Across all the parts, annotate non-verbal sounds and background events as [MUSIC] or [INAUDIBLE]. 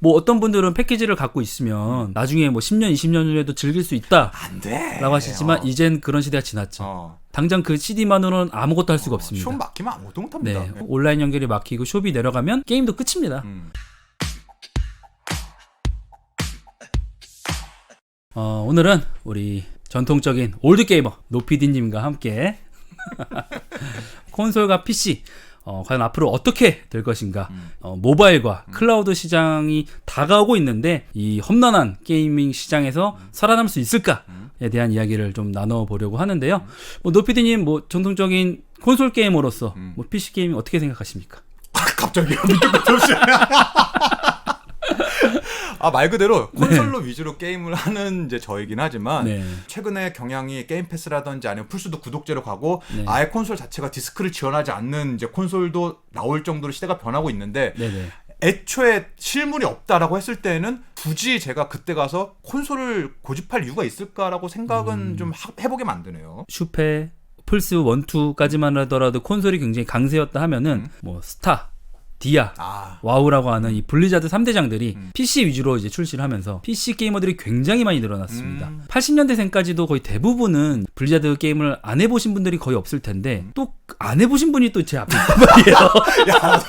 뭐 어떤 분들은 패키지를 갖고 있으면 나중에 뭐 10년, 20년 후에도 즐길 수 있다라고 안 돼. 하시지만 어. 이젠 그런 시대가 지났죠. 어. 당장 그 CD만으로는 아무것도 할 수가 어, 없습니다. 쇼 막히면 아무것도 못 합니다. 네, 온라인 연결이 막히고 숍이 내려가면 게임도 끝입니다. 음. 어, 오늘은 우리 전통적인 올드 게이머 노피디님과 함께 [LAUGHS] 콘솔과 PC 어, 과연 앞으로 어떻게 될 것인가 음. 어, 모바일과 클라우드 시장이 다가오고 있는데 이 험난한 게이밍 시장에서 살아남을 수 있을까에 대한 이야기를 좀 나눠보려고 하는데요. 뭐 노피디님 뭐 전통적인 콘솔 게이머로서 음. 뭐 PC 게임 어떻게 생각하십니까? 아, [LAUGHS] 갑자기 [LAUGHS] 아, 말 그대로 콘솔로 위주로 게임을 하는 이제 저이긴 하지만 네. 최근에 경향이 게임 패스라든지 아니면 플스도 구독제로 가고 네. 아예 콘솔 자체가 디스크를 지원하지 않는 이제 콘솔도 나올 정도로 시대가 변하고 있는데 네네. 애초에 실물이 없다라고 했을 때는 굳이 제가 그때 가서 콘솔을 고집할 이유가 있을까라고 생각은 음. 좀 하- 해보게 만드네요. 슈페, 플스 1, 2까지만 하더라도 콘솔이 굉장히 강세였다 하면은 음. 뭐 스타, 디아, 아, 와우라고 하는 이 블리자드 3대장들이 음. PC 위주로 이제 출시를 하면서 PC 게이머들이 굉장히 많이 늘어났습니다. 음. 80년대생까지도 거의 대부분은 블리자드 게임을 안 해보신 분들이 거의 없을 텐데 음. 또안 해보신 분이 또 제 앞에 있단 [LAUGHS] 말이에요. 야,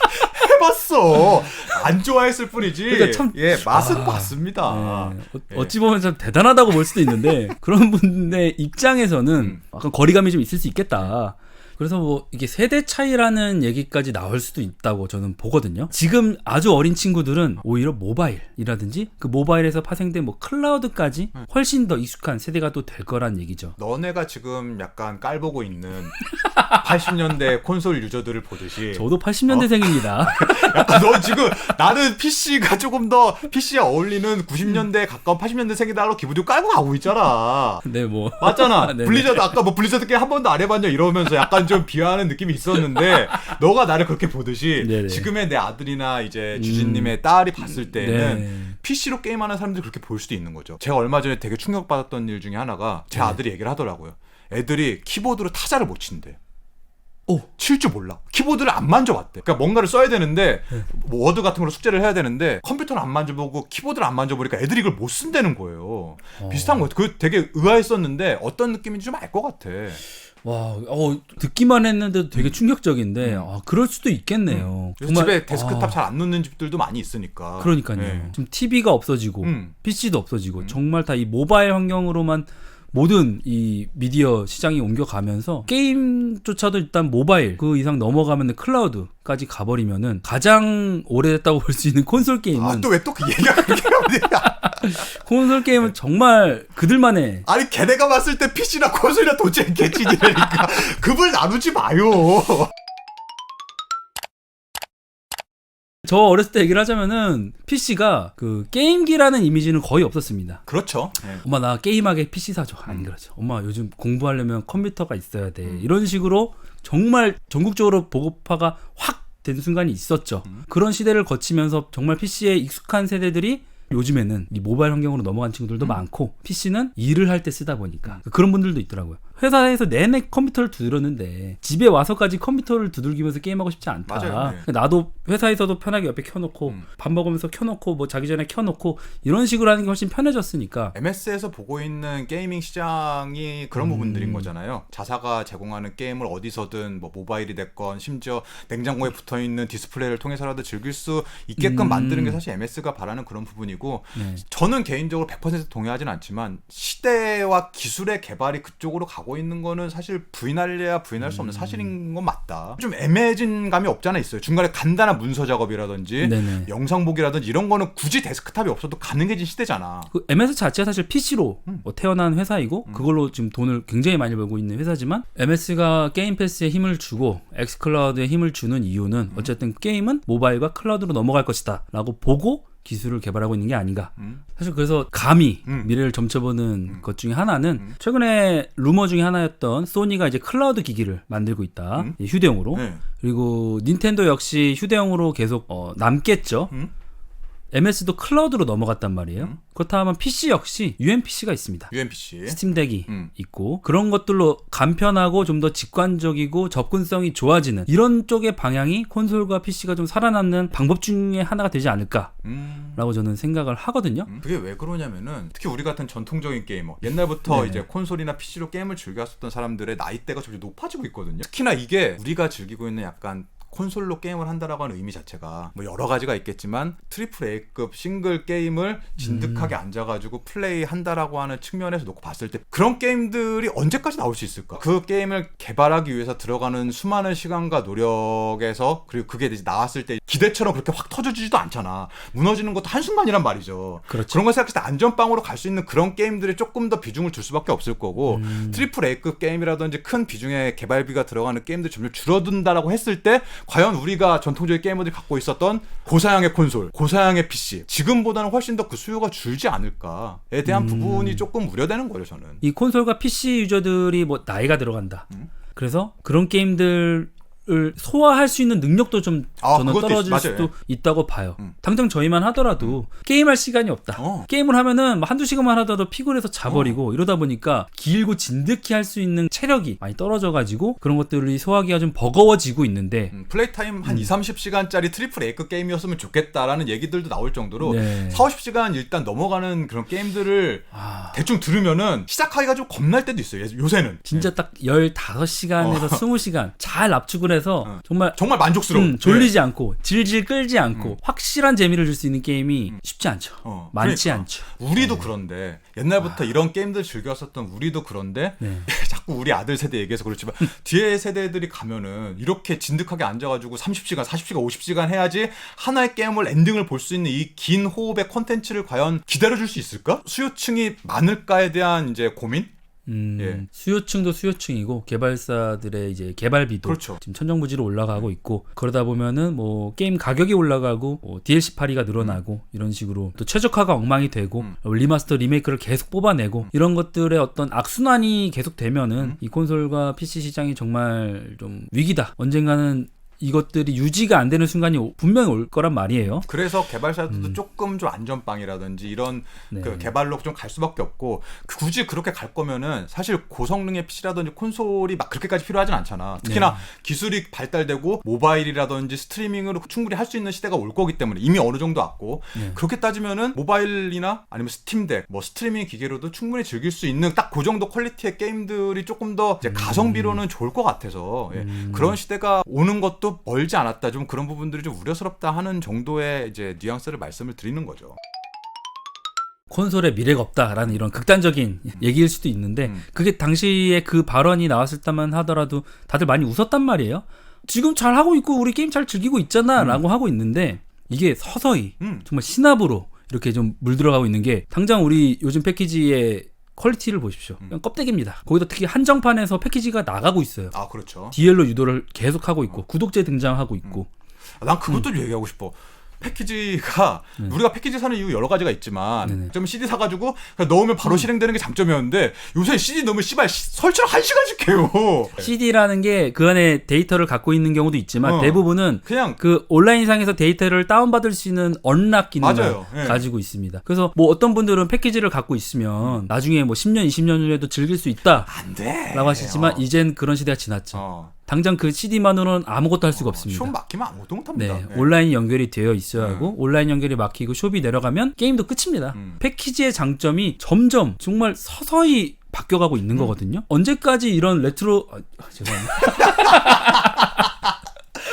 해봤어. 안 좋아했을 뿐이지. 그러니까 참- 예, 맛은 아, 봤습니다. 네. 어, 예. 어찌 보면 참 대단하다고 볼 수도 있는데 그런 분의 입장에서는 음. 약간 거리감이 좀 있을 수 있겠다. 그래서 뭐 이게 세대 차이라는 얘기까지 나올 수도 있다고 저는 보거든요. 지금 아주 어린 친구들은 오히려 모바일이라든지 그 모바일에서 파생된 뭐 클라우드까지 음. 훨씬 더 익숙한 세대가 또 될 거란 얘기죠. 너네가 지금 약간 깔보고 있는 80년대 콘솔 유저들을 보듯이 저도 80년대생입니다. [LAUGHS] 약간 너 지금 나는 PC가 조금 더 PC에 어울리는 90년대에 가까운 80년대생이다라고 기분도 깔고 가고 있잖아. 네, 뭐 맞잖아. 네네. [LAUGHS] 블리자드 아까 뭐 블리자드 게임 한 번도 안 해봤냐 이러면서 약간 좀 비하하는 느낌이 있었는데 [LAUGHS] 너가 나를 그렇게 보듯이 네네. 지금의 내 아들이나 이제 주진님의 딸이 봤을 때는 네. PC로 게임하는 사람들이 그렇게 볼 수도 있는 거죠. 제가 얼마 전에 되게 충격받았던 일 중에 하나가 제 네. 아들이 얘기를 하더라고요. 애들이 키보드로 타자를 못 친대. 오. 칠줄 몰라. 키보드를 안 만져봤대. 그러니까 뭔가를 써야 되는데 네. 뭐 워드 같은 걸로 숙제를 해야 되는데 컴퓨터를 안 만져보고 키보드를 안 만져보니까 애들이 이걸 못 쓴다는 거예요. 어. 비슷한 거 같아. 그 되게 의아했었는데 어떤 느낌인지 좀 알 것 같아. 와, 어, 듣기만 했는데도 되게 충격적인데 아, 그럴 수도 있겠네요. 음. 그래서 집에 데스크탑 아, 잘안 놓는 집들도 많이 있으니까. 그러니까요. 네. 지금 TV가 없어지고 음. PC도 없어지고 음. 정말 다 이 모바일 환경으로만 모든 이 미디어 시장이 옮겨가면서 게임조차도 일단 모바일 그 이상 넘어가면 클라우드 까지 가버리면은 가장 오래됐다고 볼 수 있는 콘솔 게임은 아, 또 왜 또 그 얘기가 그렇게 나오냐. [LAUGHS] 콘솔 게임은 정말 그들만의 아니, 걔네가 봤을 때 PC나 콘솔이나 도대체 개찐이라니까. 급을 나누지 마요. 저 어렸을 때 얘기를 하자면은 PC가 그 게임기라는 이미지는 거의 없었습니다. 그렇죠. 네. 엄마 나 게임하게 PC 사줘. 음. 안 그러죠. 엄마 요즘 공부하려면 컴퓨터가 있어야 돼. 이런 식으로 정말 전국적으로 보급화가 확 된 순간이 있었죠. 음. 그런 시대를 거치면서 정말 PC에 익숙한 세대들이 요즘에는 이 모바일 환경으로 넘어간 음. 친구들도 많고 PC는 일을 할 때 쓰다 보니까 그런 분들도 있더라고요. 회사에서 내내 컴퓨터를 두드렸는데 집에 와서까지 컴퓨터를 두들기면서 게임하고 싶지 않다. 맞아요. 네. 나도 회사에서도 편하게 옆에 켜놓고 음. 밥 먹으면서 켜놓고 뭐 자기 전에 켜놓고 이런 식으로 하는 게 훨씬 편해졌으니까 MS에서 보고 있는 게이밍 시장이 그런 음. 부분들인 거잖아요. 자사가 제공하는 게임을 어디서든 뭐 모바일이 됐건 심지어 냉장고에 붙어 있는 디스플레이를 통해서라도 즐길 수 있게끔 음. 만드는 게 사실 MS가 바라는 그런 부분이고 네. 저는 개인적으로 100% 동의하진 않지만 시대와 기술의 개발이 그쪽으로 가고 있는 거는 사실 부인할래야 부인할 수 없는 사실인 건 맞다. 좀 애매해진 감이 없잖아 있어요. 중간에 간단한 문서 작업이라든지 네네. 영상 보기라든지 이런 거는 굳이 데스크탑이 없어도 가능해진 시대잖아. 그 MS 자체가 사실 PC로 음. 뭐 태어난 회사이고 그걸로 지금 돈을 굉장히 많이 벌고 있는 회사지만 MS가 게임 패스에 힘을 주고 엑스클라우드에 힘을 주는 이유는 어쨌든 게임은 모바일과 클라우드로 넘어갈 것이다라고 보고 기술을 개발하고 있는 게 아닌가. 음. 사실 그래서 감히 음. 미래를 점쳐보는 것 중에 하나는 음. 최근에 루머 중에 하나였던 소니가 이제 클라우드 기기를 만들고 있다 음. 이 휴대용으로 네. 그리고 닌텐도 역시 휴대용으로 계속 어, 남겠죠. 음. MS도 클라우드로 넘어갔단 말이에요. 음. 그렇다면 PC 역시 UMPC가 있습니다. UMPC. 스팀덱이 음. 있고 그런 것들로 간편하고 좀 더 직관적이고 접근성이 좋아지는 이런 쪽의 방향이 콘솔과 PC가 좀 살아남는 방법 중에 하나가 되지 않을까라고 음. 저는 생각을 하거든요. 음, 그게 왜 그러냐면은 특히 우리 같은 전통적인 게이머 옛날부터 네. 이제 콘솔이나 PC로 게임을 즐겼었던 사람들의 나이대가 점점 높아지고 있거든요. 특히나 이게 우리가 즐기고 있는 약간 콘솔로 게임을 한다라고 하는 의미 자체가 뭐 여러 가지가 있겠지만 트리플 A급 싱글 게임을 진득하게 앉아가지고 플레이 한다라고 하는 측면에서 놓고 봤을 때 그런 게임들이 언제까지 나올 수 있을까? 그 게임을 개발하기 위해서 들어가는 수많은 시간과 노력에서 그리고 그게 이제 나왔을 때 기대처럼 그렇게 확 터져지지도 않잖아. 무너지는 것도 한순간이란 말이죠. 그렇죠. 그런 걸 생각했을 때 안전빵으로 갈 수 있는 그런 게임들이 조금 더 비중을 줄 수밖에 없을 거고 음. 트리플 A급 게임이라든지 큰 비중의 개발비가 들어가는 게임들이 점점 줄어든다라고 했을 때 과연 우리가 전통적인 게이머들이 갖고 있었던 고사양의 콘솔, 고사양의 PC 지금보다는 훨씬 더 그 수요가 줄지 않을까에 대한 음. 부분이 조금 우려되는 거예요 저는. 이 콘솔과 PC 유저들이 뭐 나이가 들어간다. 음. 그래서 그런 게임들 을 소화할 수 있는 능력도 좀 아, 저는 떨어질 있- 수도. 있다고 봐요. 음. 당장 저희만 하더라도 게임할 시간이 없다. 어. 게임을 하면은 뭐 한두 시간만 하다도 피곤해서 자버리고 이러다 보니까 길고 진득히 할 수 있는 체력이 많이 떨어져가지고 그런 것들이 소화하기가 좀 버거워지고 있는데 음, 플레이 타임 한 2, 30시간짜리 트리플 A급 게임이었으면 좋겠다라는 얘기들도 나올 정도로 네. 4, 50시간 일단 넘어가는 그런 게임들을 아, 대충 들으면은 시작하기가 좀 겁날 때도 있어요. 예- 요새는. 진짜 딱 15시간에서 20시간 잘 압축을 해서 어. 정말 정말 만족스러운. 음, 졸리지 않고 질질 끌지 않고 음. 확실한 재미를 줄 수 있는 게임이 쉽지 않죠. 어, 많지 그러니까. 않죠. 우리도 그런데 옛날부터 이런 게임들 즐겼었던 우리도 그런데 네. [LAUGHS] 자꾸 우리 아들 세대 얘기해서 그렇지만 뒤에 세대들이 가면은 이렇게 진득하게 앉아가지고 30시간, 40시간, 50시간 해야지 하나의 게임을 엔딩을 볼 수 있는 이 긴 호흡의 콘텐츠를 과연 기다려줄 수 있을까? 수요층이 많을까에 대한 이제 고민? 음, 예. 수요층도 수요층이고 개발사들의 이제 개발비도 그렇죠. 지금 천정부지로 올라가고 있고 그러다 보면은 뭐 게임 가격이 올라가고 뭐 DLC 파리가 늘어나고 이런 식으로 또 최적화가 엉망이 되고 음. 리마스터 리메이크를 계속 뽑아내고 이런 것들의 어떤 악순환이 계속 되면은 음. 이 콘솔과 PC 시장이 정말 좀 위기다. 언젠가는 이것들이 유지가 안 되는 순간이 오- 분명히 올 거란 말이에요. 그래서 개발사들도 조금 좀 안전빵이라든지 이런 음. 네. 그 개발로 좀 갈 수밖에 없고 그- 굳이 그렇게 갈 거면은 사실 고성능의 PC라든지 콘솔이 막 그렇게까지 필요하진 않잖아. 특히나 네. 기술이 발달되고 모바일이라든지 스트리밍으로 충분히 할 수 있는 시대가 올 거기 때문에 이미 어느 정도 왔고 네. 그렇게 따지면은 모바일이나 아니면 스팀덱 뭐 스트리밍 기계로도 충분히 즐길 수 있는 딱 그 정도 퀄리티의 게임들이 조금 더 이제 가성비로는 좋을 것 같아서 예. 음. 그런 시대가 오는 것도 멀지 않았다. 좀 그런 부분들이 좀 우려스럽다 하는 정도의 이제 뉘앙스를 말씀을 드리는 거죠. 콘솔에 미래가 없다라는 이런 극단적인 얘기일 수도 있는데 음. 그게 당시에 그 발언이 나왔을 때만 하더라도 다들 많이 웃었단 말이에요. 지금 잘 하고 있고 우리 게임 잘 즐기고 있잖아라고 하고 있는데 이게 서서히 음. 정말 신압으로 이렇게 좀 물들어가고 있는 게 당장 우리 요즘 패키지의 퀄리티를 보십시오. 음. 껍데기입니다. 거기다 특히 한정판에서 패키지가 나가고 있어요. 아 그렇죠. DL로 유도를 계속 하고 어. 있고 구독제 등장하고 있고 아, 난 그것도 얘기하고 싶어. 패키지가 우리가 패키지 사는 이유 여러 가지가 있지만 네. 네네. 좀 CD 사가지고 그냥 넣으면 바로 실행되는 게 장점이었는데 요새 CD 넣으면 씨발 시- 설치를 한 시간씩 해요. [LAUGHS] CD라는 게 그 안에 데이터를 갖고 있는 경우도 있지만 어. 대부분은 그냥 그 온라인상에서 데이터를 다운받을 수 있는 언락 기능을. 예. 가지고 있습니다. 그래서 뭐 어떤 분들은 패키지를 갖고 있으면 나중에 뭐 10년, 20년 후에도 즐길 수 있다라고 안 돼. 하시지만 어. 이젠 그런 시대가 지났죠. 어. 당장 그 CD만으로는 아무것도 할 수가 없습니다. 숍 막히면 아무것도 못합니다. 네, 예. 온라인 연결이 되어 있어야 네. 하고 온라인 연결이 막히고 숍이 내려가면 게임도 끝입니다. 음. 패키지의 장점이 점점 정말 서서히 바뀌어가고 있는 음. 거거든요. 언제까지 이런 레트로 아, 죄송합니다. [LAUGHS]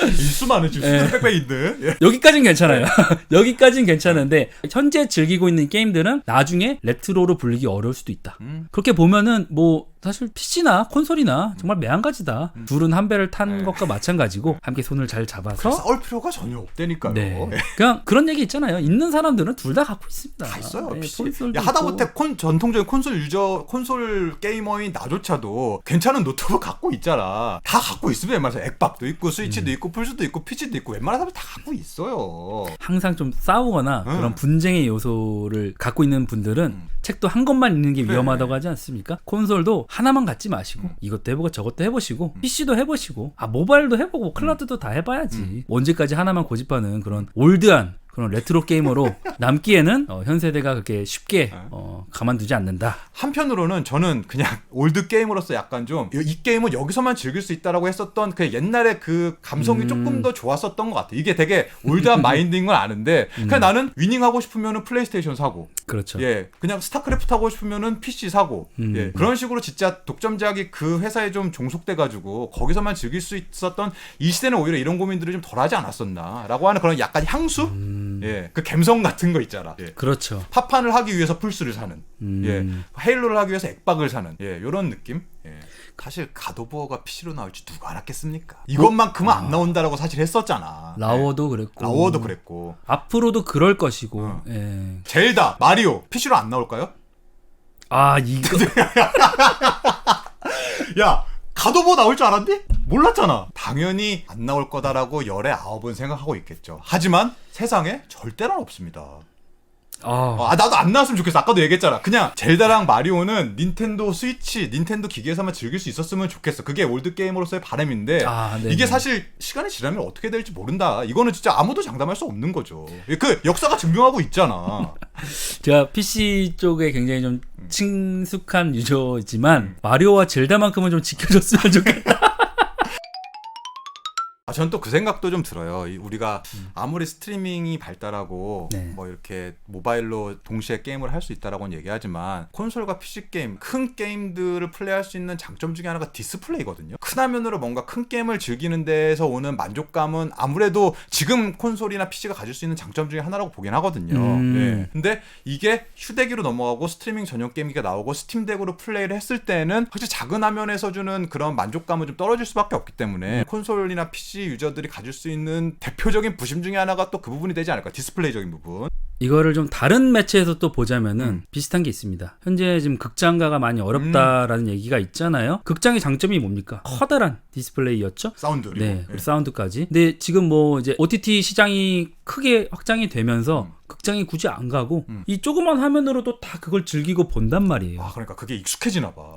일수 많으시고 예. 수두룩 빽빽 있는. 예. 여기까진 괜찮아요. [LAUGHS] 여기까진 괜찮은데 현재 즐기고 있는 게임들은 나중에 레트로로 불리기 어려울 수도 있다. 음. 그렇게 보면은 뭐 사실 PC나 콘솔이나 정말 매한가지다. 둘은 한 배를 탄 네. 것과 마찬가지고 함께 손을 잘 잡아서 싸울 필요가 전혀 없다니까요. 네. 예. 그냥 그런 얘기 있잖아요. 있는 사람들은 둘 다 갖고 있습니다. 다 있어요. 네, PC. 콘솔도 야, 하다못해. 콘, 전통적인 콘솔 유저, 콘솔 게이머인 나조차도 괜찮은 노트북 갖고 있잖아. 다 갖고 있으면 웬만해서 액박도 있고, 스위치도 있고, 플스도 있고, PC도 있고, 웬만한 사람 다 갖고 있어요. 항상 좀 싸우거나 음. 그런 분쟁의 요소를 갖고 있는 분들은 음. 책도 한 권만 읽는 게 그래. 위험하다고 하지 않습니까? 콘솔도 하나만 갖지 마시고 음. 이것도 해보고 저것도 해보시고 PC도 해보시고 아 모바일도 해보고 클라우드도 다 해봐야지 언제까지 하나만 고집하는 그런 올드한 그런 레트로 게이머로 [LAUGHS] 남기에는 어, 현 세대가 그렇게 쉽게 네. 어, 가만두지 않는다. 한편으로는 저는 그냥 올드 게이머로서 약간 좀 이 게임은 여기서만 즐길 수 있다라고 했었던 그 옛날에 그 감성이 음. 조금 더 좋았었던 것 같아. 이게 되게 올드한 [LAUGHS] 마인드인 건 아는데 음. 그냥 나는 위닝 하고 싶으면은 플레이스테이션 사고 그렇죠. 예, 그냥 스타크래프트 하고 싶으면은 PC 사고, 음. 예, 그런 식으로 진짜 독점작이 그 회사에 좀 종속돼 가지고 거기서만 즐길 수 있었던 이 시대는 오히려 이런 고민들을 좀 덜하지 않았었나라고 하는 그런 약간 향수, 음. 예, 그 감성 같은 거 있잖아. 예. 그렇죠. 파판을 하기 위해서 플스를 사는, 음. 예, 헤일로를 하기 위해서 액박을 사는, 예, 이런 느낌. 예. 사실 가도버가 PC로 나올지 누가 알았겠습니까? 이것만큼은 안 나온다라고 사실 했었잖아. 예. 라워도 그랬고 라워도 그랬고. 앞으로도 그럴 것이고. 어. 예. 젤다, 마리오, PC로 안 나올까요? 아 이거 [LAUGHS] 야 가도보 나올 줄 알았니? 몰랐잖아. 당연히 안 나올 거다라고 열의 아홉은 생각하고 있겠죠. 하지만 세상에 절대란 없습니다. 아, 아 나도 안 나왔으면 좋겠어. 아까도 얘기했잖아. 그냥 젤다랑 마리오는 닌텐도 스위치, 닌텐도 기기에서만 즐길 수 있었으면 좋겠어. 그게 올드 게이머로서의 바람인데 아. 이게 사실 시간이 지나면 어떻게 될지 모른다. 이거는 진짜 아무도 장담할 수 없는 거죠. 그 역사가 증명하고 있잖아. [LAUGHS] 제가 PC 쪽에 굉장히 좀 친숙한 유저이지만 마리오와 젤다만큼은 좀 지켜줬으면 좋겠다. 아, 저는 또그 생각도 좀 들어요. 이 우리가 아무리 스트리밍이 발달하고 네. 뭐 이렇게 모바일로 동시에 게임을 할 수 있다라고는 얘기하지만 콘솔과 PC 게임, 큰 게임들을 플레이할 수 있는 장점 중에 하나가 디스플레이거든요. 큰 화면으로 뭔가 큰 게임을 즐기는 데에서 오는 만족감은 아무래도 지금 콘솔이나 PC가 가질 수 있는 장점 중에 하나라고 보긴 하거든요. 음. 예. 근데 이게 휴대기로 넘어가고 스트리밍 전용 게임기가 나오고 스팀덱으로 플레이를 했을 때는 확실히 작은 화면에서 주는 그런 만족감은 좀 떨어질 수밖에 없기 때문에 콘솔이나 PC 유저들이 가질 수 있는 대표적인 부심 중에 하나가 또 그 부분이 되지 않을까 디스플레이적인 부분 이거를 좀 다른 매체에서 또 보자면은 음. 비슷한 게 있습니다. 현재 지금 극장가가 많이 어렵다라는 음. 얘기가 있잖아요. 극장의 장점이 뭡니까? 커다란 디스플레이였죠. 사운드 그리고 네, 예. 사운드까지. 근데 지금 뭐 이제 OTT 시장이 크게 확장이 되면서 음. 극장이 굳이 안 가고 음. 이 조그만 화면으로도 다 그걸 즐기고 본단 말이에요. 아 그러니까 그게 익숙해지나 봐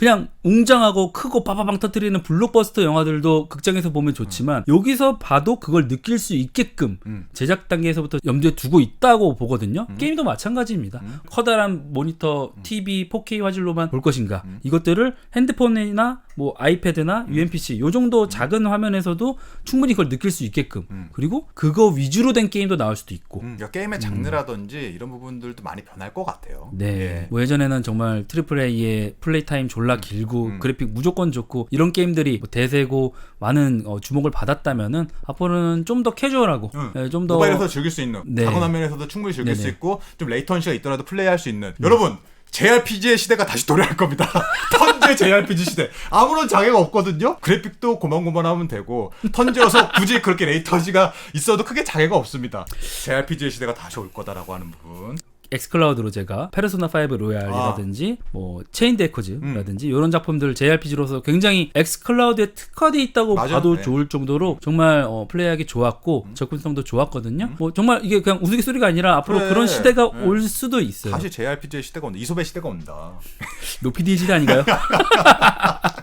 그냥 웅장하고 크고 빠바방 터뜨리는 블록버스터 영화들도 극장에서 보면 좋지만 여기서 봐도 그걸 느낄 수 있게끔 음. 제작 단계에서부터 염두에 두고 있다고 보거든요. 음. 게임도 마찬가지입니다. 음. 커다란 모니터, TV, 4K 화질로만 볼 것인가? 음. 이것들을 핸드폰이나 뭐 아이패드나 UMPC 요 정도 작은 화면에서도 충분히 그걸 느낄 수 있게끔 음. 그리고 그거 위주로 된 게임도 나올 수도 있고. 음, 그러니까 게임의 장르라든지 이런 부분들도 많이 변할 것 같아요 네. 예. 뭐 예전에는 정말 트리플 A의 플레이 타임 졸라 길고 음. 그래픽 무조건 좋고 이런 게임들이 뭐 대세고 많은 어, 주목을 받았다면은 앞으로는 좀 더 캐주얼하고 응. 예, 좀더 모바일에서 즐길 수 있는 네. 작은 화면에서도 충분히 즐길 수 네네. 음. 있고 좀 레이턴시가 있더라도 플레이할 수 있는 여러분 JRPG의 시대가 다시 도래할 겁니다. [LAUGHS] 턴제 JRPG 시대. 아무런 장애가 없거든요. 그래픽도 고만고만하면 되고 턴제여서 굳이 그렇게 레이턴시가 있어도 크게 장애가 없습니다. JRPG의 시대가 다시 올 거다라고 하는 부분. 엑스클라우드로 제가 페르소나 5 로얄이라든지 뭐 체인 데커즈라든지 이런 작품들 JRPG로서 굉장히 엑스클라우드에 특화돼 있다고 맞아. 봐도 네. 좋을 정도로 정말 어, 플레이하기 좋았고 접근성도 좋았거든요. 뭐 정말 이게 그냥 우스갯소리가 아니라 앞으로 그래. 그런 시대가 네. 올 수도 있어요. 다시 JRPG의 시대가 온다. 이솝의 시대가 온다. [LAUGHS] 노피디 시대 아닌가요? [LAUGHS]